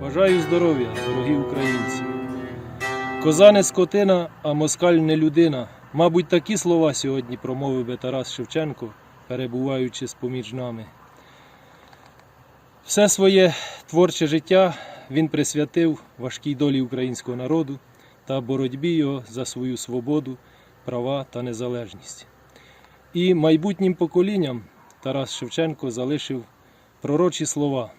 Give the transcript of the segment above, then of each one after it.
Бажаю здоров'я, дорогі українці. Коза не скотина, а москаль не людина. Мабуть, такі слова сьогодні промовив би Тарас Шевченко, перебуваючи з-поміж нами. Все своє творче життя він присвятив важкій долі українського народу та боротьбі його за свою свободу, права та незалежність. І майбутнім поколінням Тарас Шевченко залишив пророчі слова.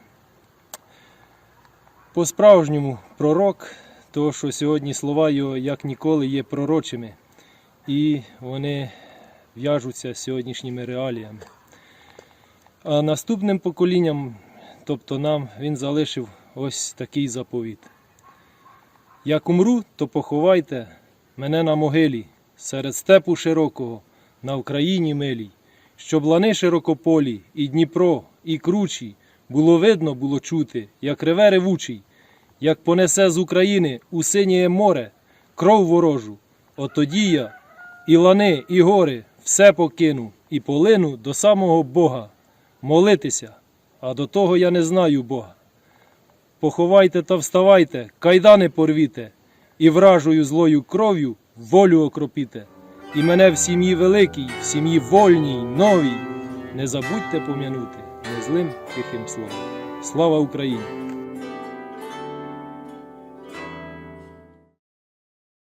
По-справжньому пророк, тому що сьогодні слова його як ніколи є пророчими, і вони в'яжуться з сьогоднішніми реаліями. А наступним поколінням, тобто нам, він залишив ось такий заповіт. Як умру, то поховайте мене на могилі, серед степу широкого, на Україні милій, щоб лани широкополі, і Дніпро, і кручі, було видно, було чути, як реве ревучий, як понесе з України у синє море кров ворожу. От тоді я і лани, і гори все покину, і полину до самого Бога. Молитися, а до того я не знаю Бога. Поховайте та вставайте, кайдани порвіте, і вражою злою кров'ю волю окропіте. І мене в сім'ї великій, в сім'ї вольній, новій. Не забудьте пом'янути незлим тихим словом. Слава Україні!